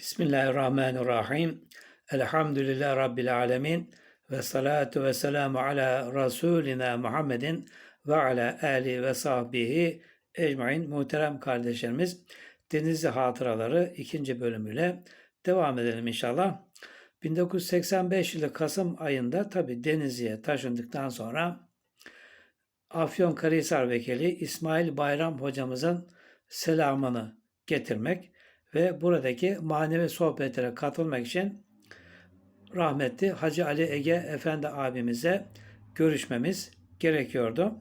Bismillahirrahmanirrahim. Elhamdülillah Rabbil alemin. Ve salatu ve selamu ala Resulina Muhammedin ve ala ali ve sahbihi ecmain muhterem kardeşlerimiz. Denizli Hatıraları ikinci bölümüyle devam edelim inşallah. 1985 yılı Kasım ayında tabi Denizli'ye taşındıktan sonra Afyonkarahisar Vekili İsmail Bayram hocamızın selamını getirmek ve buradaki manevi sohbetlere katılmak için rahmetli Hacı Ali Ege Efendi abimize görüşmemiz gerekiyordu.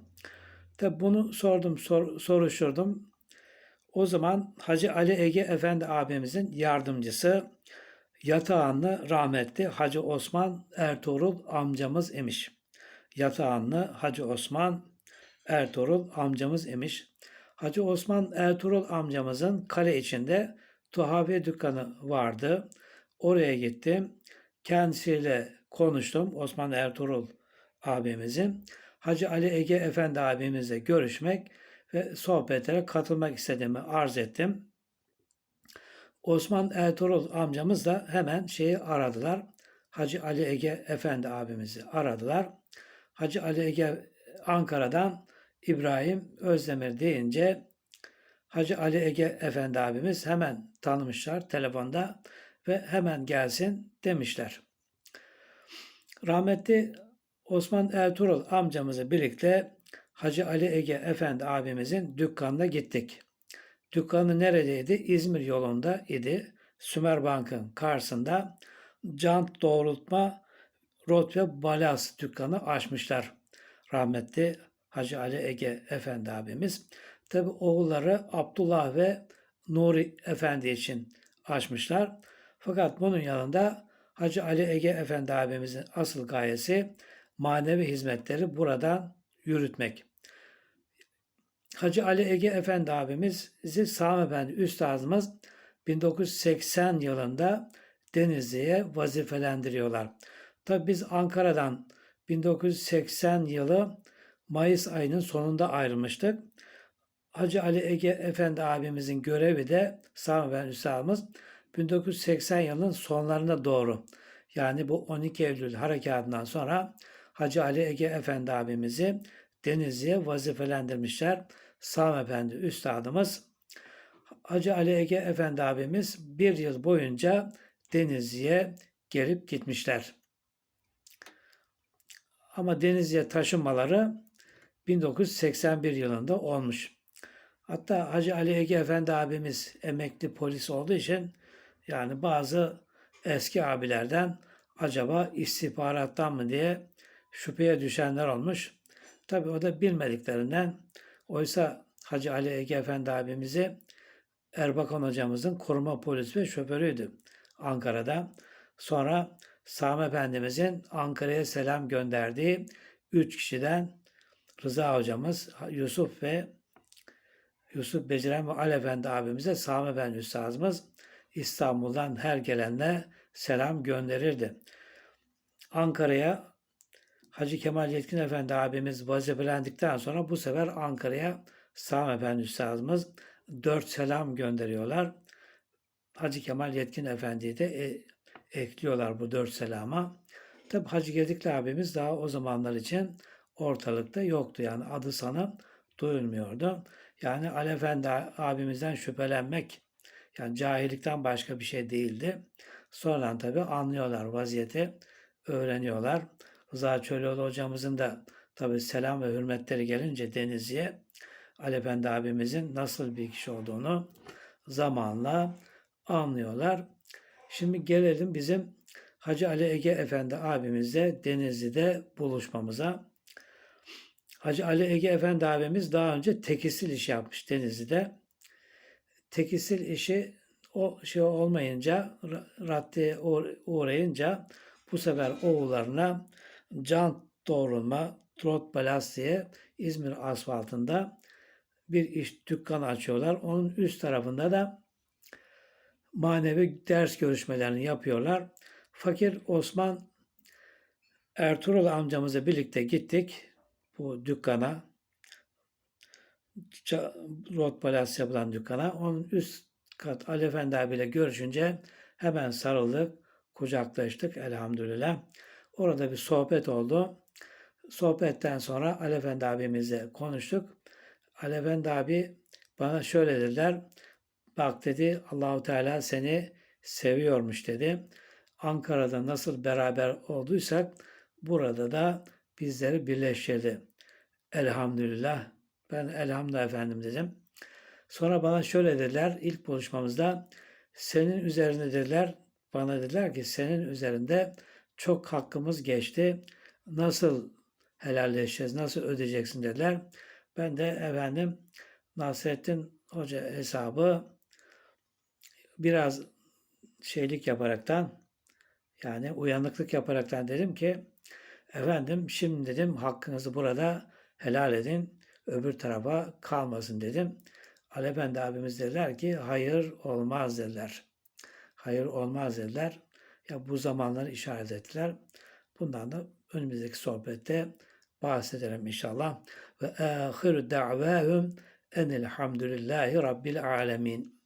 Tabi bunu sordum, sor, soruşturdum. O zaman Hacı Ali Ege Efendi abimizin yardımcısı Yatağanlı rahmetli Hacı Osman Ertuğrul amcamız imiş. Yatağanlı Hacı Osman Ertuğrul amcamız imiş. Hacı Osman Ertuğrul amcamızın kale içinde tuhafiye dükkanı vardı. Oraya gittim. Kendisiyle konuştum. Osman Ertuğrul abimizin. Hacı Ali Ege Efendi abimizle görüşmek ve sohbetlere katılmak istediğimi arz ettim. Osman Ertuğrul amcamız da hemen şeyi aradılar. Hacı Ali Ege Efendi abimizi aradılar. Hacı Ali Ege Ankara'dan İbrahim Özdemir deyince Hacı Ali Ege Efendi abimiz hemen tanımışlar telefonda ve hemen gelsin demişler. Rahmetli Osman Ertuğrul amcamızı birlikte Hacı Ali Ege Efendi abimizin dükkanına gittik. Dükkanı neredeydi? İzmir yolunda idi. Sümer Bank'ın karşısında jant doğrultma rot ve balaz dükkanı açmışlar. Rahmetli Hacı Ali Ege Efendi abimiz. Tabi oğulları Abdullah ve Nuri Efendi için açmışlar. Fakat bunun yanında Hacı Ali Ege Efendi abimizin asıl gayesi manevi hizmetleri buradan yürütmek. Hacı Ali Ege Efendi abimiz Sami Efendi Üstadımız 1980 yılında Denizli'ye vazifelendiriyorlar. Tabi biz Ankara'dan 1980 yılı Mayıs ayının sonunda ayrılmıştık. Hacı Ali Ege Efendi abimizin görevi de Sami Ben Üstadımız 1980 yılının sonlarına doğru yani bu 12 Eylül harekatından sonra Hacı Ali Ege Efendi abimizi Denizli'ye vazifelendirmişler. Sami Efendi Üstadımız Hacı Ali Ege Efendi abimiz bir yıl boyunca Denizli'ye gelip gitmişler. Ama Denizli'ye taşınmaları 1981 yılında olmuş. Hatta Hacı Ali Ege Efendi abimiz emekli polis olduğu için yani bazı eski abilerden acaba istihbarattan mı diye şüpheye düşenler olmuş. Tabi o da bilmediklerinden oysa Hacı Ali Ege Efendi abimizi Erbakan hocamızın koruma polisi ve şoförüydü Ankara'da. Sonra Sami Efendimizin Ankara'ya selam gönderdiği üç kişiden Rıza hocamız, Yusuf ve Yusuf Beciren ve Ali Efendi abimize Sami Efendi Üstadımız İstanbul'dan her gelenle selam gönderirdi. Ankara'ya Hacı Kemal Yetkin Efendi abimiz vazifelendikten sonra bu sefer Ankara'ya Sami Efendi Üstadımız dört selam gönderiyorlar. Hacı Kemal Yetkin Efendi'yi de e, ekliyorlar bu dört selama. Tabi Hacı Gedikli abimiz daha o zamanlar için ortalıkta yoktu. Yani adı sana duyulmuyordu. Yani Ali Efendi abimizden şüphelenmek yani cahillikten başka bir şey değildi. Sonradan tabi anlıyorlar vaziyeti, öğreniyorlar. Rıza Çölioğlu hocamızın da tabi selam ve hürmetleri gelince Denizli'ye Ali Efendi abimizin nasıl bir kişi olduğunu zamanla anlıyorlar. Şimdi gelelim bizim Hacı Ali Ege Efendi abimizle Denizli'de buluşmamıza. Hacı Ali Ege Efendi abimiz daha önce tekisil iş yapmış Denizli'de. Tekisil işi o şey olmayınca, raddeye uğrayınca bu sefer oğullarına can doğrulma, trot balas diye İzmir asfaltında bir iş dükkanı açıyorlar. Onun üst tarafında da manevi ders görüşmelerini yapıyorlar. Fakir Osman Ertuğrul amcamızla birlikte gittik bu dükkana Rot Palace yapılan dükkana. Onun üst kat Ali Efendi abiyle görüşünce Hemen sarıldık, kucaklaştık elhamdülillah. Orada bir sohbet oldu. Sohbetten sonra Ali Efendi abimizle konuştuk. Ali Efendi abi bana şöyle dediler. Bak dedi Allahu Teala seni seviyormuş dedi. Ankara'da nasıl beraber olduysak burada da bizleri birleştirdi. Elhamdülillah. Ben elhamdülillah efendim dedim. Sonra bana şöyle dediler ilk buluşmamızda senin üzerine dediler bana dediler ki senin üzerinde çok hakkımız geçti. Nasıl helalleşeceğiz, nasıl ödeyeceksin dediler. Ben de efendim Nasrettin Hoca hesabı biraz şeylik yaparaktan yani uyanıklık yaparaktan dedim ki efendim şimdi dedim hakkınızı burada helal edin öbür tarafa kalmasın dedim. Ali Efendi abimiz dediler ki hayır olmaz dediler. Hayır olmaz dediler. Ya bu zamanları işaret ettiler. Bundan da önümüzdeki sohbette bahsederim inşallah. Ve ahiru da'vahum enelhamdülillahi rabbil alemin.